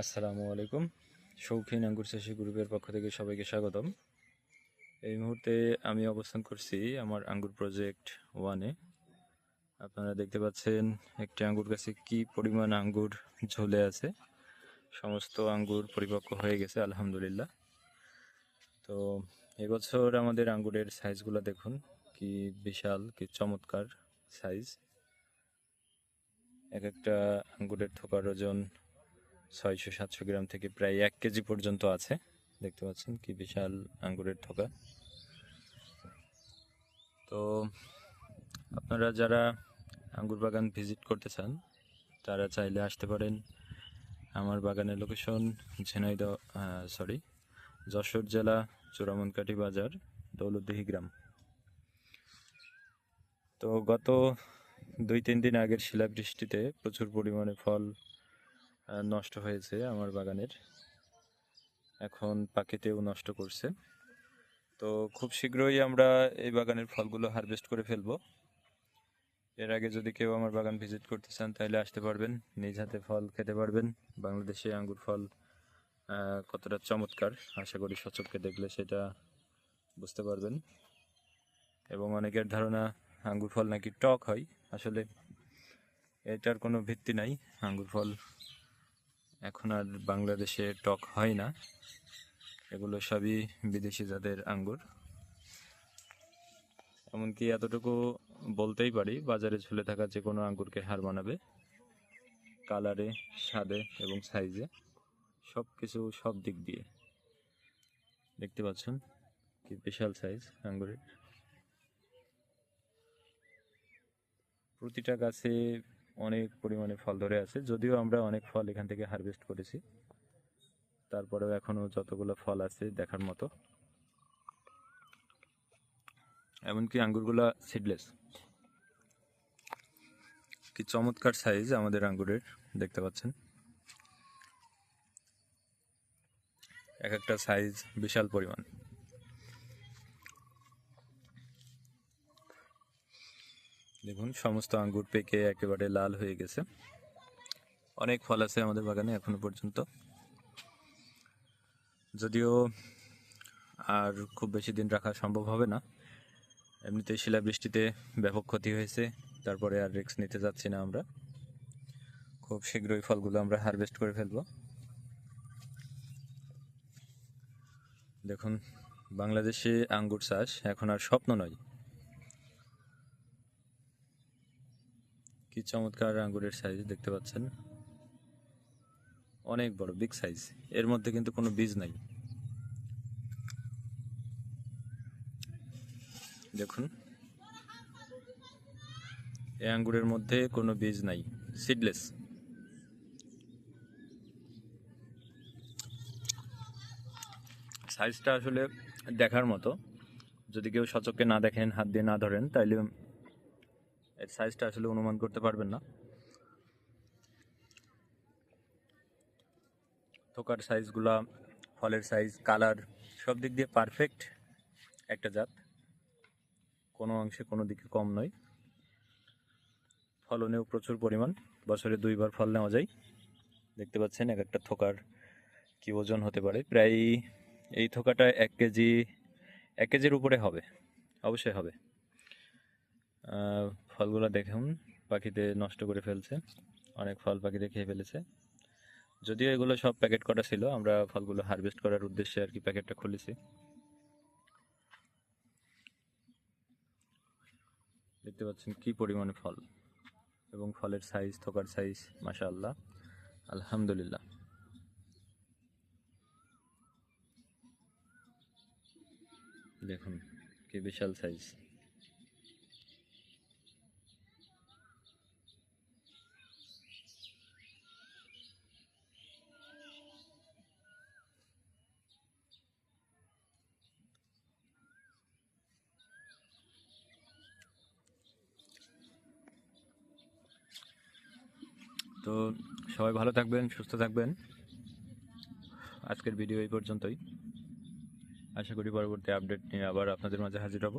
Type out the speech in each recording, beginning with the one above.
আসসালামু আলাইকুম। শৌখিন আঙ্গুর চাষি গ্রুপের পক্ষ থেকে সবাইকে স্বাগতম। এই মুহূর্তে আমি অবস্থান করছি আমার আঙ্গুর প্রজেক্ট ওয়ানে আপনারা দেখতে পাচ্ছেন একটি আঙ্গুর গাছে কি পরিমাণ আঙ্গুর ঝুলে আছে। সমস্ত আঙ্গুর পরিপক্ক হয়ে গেছে, আলহামদুলিল্লাহ। তো এবছর আমাদের আঙ্গুরের সাইজগুলো দেখুন, কি বিশাল, কি চমৎকার সাইজ এক একটা আঙ্গুরের থোকার ওজন ছয়শো সাতশো গ্রাম থেকে প্রায় এক কেজি পর্যন্ত আছে। দেখতে পাচ্ছেন কি বিশাল আঙ্গুরের থোকা তো আপনারা যারা আঙ্গুর বাগান ভিজিট করতে চান, তারা চাইলে আসতে পারেন আমার বাগানের লোকেশন ঝিনাইদহ সরি যশোর জেলা চোরামনকাঠি বাজার, দৌলতদিহি গ্রাম। তো গত দুই তিন দিন আগের শিলাবৃষ্টিতে প্রচুর পরিমাণে ফল নষ্ট হয়েছে আমার বাগানের। এখন পাখিতেও নষ্ট করছে। তো খুব শীঘ্রই আমরা এই বাগানের ফলগুলো হারভেস্ট করে ফেলব। এর আগে যদি কেউ আমার বাগান ভিজিট করতে চান, তাহলে আসতে পারবেন। নিজ হাতে ফল খেতে পারবেন। বাংলাদেশে আঙ্গুর ফল কতটা চমৎকার, আশা করি সচককে দেখলে সেটা বুঝতে পারবেন। এবং অনেকের ধারণা আঙ্গুর ফল নাকি টক হয়। আসলে এটার কোনো ভিত্তি নাই। আঙ্গুর ফল এখন আর বাংলাদেশে টক হয় না। এগুলো সবই বিদেশি জাতের আঙ্গুর। এমনকি এতটুকু বলতেই পারি, বাজারে ঝুলে থাকা যে কোনো আঙ্গুরকে হার মানাবে। কালারে, স্বাদে এবং সাইজে সব কিছু সব দিক দিয়ে। দেখতে পাচ্ছেন কি বিশাল সাইজ আঙ্গুরের। প্রতিটা গাছে অনেক পরিমাণে ফল ধরে আছে। যদিও আমরা অনেক ফল এখান থেকে হারভেস্ট করেছি। তারপরেও এখনও যতগুলো ফল আছে দেখার মতো। এমনকি আঙ্গুরগুলা সিডলেস কি চমৎকার সাইজ আমাদের আঙ্গুরের, দেখতে পাচ্ছেন? এক একটা সাইজ বিশাল পরিমাণ। দেখুন, সমস্ত আঙ্গুর পেকে একেবারে লাল হয়ে গেছে। অনেক ফল আছে আমাদের বাগানে এখনও পর্যন্ত। যদিও আর খুব বেশি দিন রাখা সম্ভব হবে না। এমনিতে শিলাবৃষ্টিতে ব্যাপক ক্ষতি হয়েছে, তারপরে আর রিস্ক নিতে যাচ্ছি না আমরা। খুব শীঘ্রই ফলগুলো আমরা হারভেস্ট করে ফেলব। দেখুন, বাংলাদেশে আঙ্গুর চাষ এখন আর স্বপ্ন নয়। কি চমৎকার আঙ্গুরের সাইজ দেখতে পাচ্ছেন? অনেক বড় বিগ সাইজ এর মধ্যে কিন্তু কোনো বীজ নাই। দেখুন। এই আঙ্গুরের মধ্যে কোনো বীজ নাই। সিডলেস সাইজটা আসলে দেখার মতো। যদি কেউ সচককে না দেখেন, হাত দিয়ে না ধরেন, তাইলে এর সাইজটা আসলে অনুমান করতে পারবেন না। থোকার সাইজগুলা ফলের সাইজ কালার সব দিক দিয়ে পারফেক্ট একটা জাত। কোনো অংশে কোনো দিকে কম নয়। ফলনেও প্রচুর পরিমাণ। বছরে দুইবার ফল নেওয়া যায়। দেখতে পাচ্ছেন এক একটা থোকার কি ওজন হতে পারে। প্রায় এই থোকাটা এক কেজি, এক কেজির উপরে হবে। অবশ্যই হবে। ফলগুলো দেখুন পাখিতে নষ্ট করে ফেলছে। অনেক ফল পাখিতে খেয়ে ফেলেছে। যদিও এগুলো সব প্যাকেট করা ছিল, আমরা ফলগুলো হারভেস্ট করার উদ্দেশ্যে আর কি প্যাকেটটা খুলেছি। দেখতে পাচ্ছেন কি পরিমাণে ফল এবং ফলের সাইজ থোকার সাইজ মাসা আল্লাহ আলহামদুলিল্লাহ। দেখুন, কি বিশাল সাইজ তো সবাই ভালো থাকবেন, সুস্থ থাকবেন। আজকের ভিডিও এই পর্যন্তই। আশা করি পরবর্তী আপডেট নিয়ে আবার আপনাদের মাঝে হাজির হব।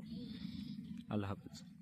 আল্লাহ হাফিজ।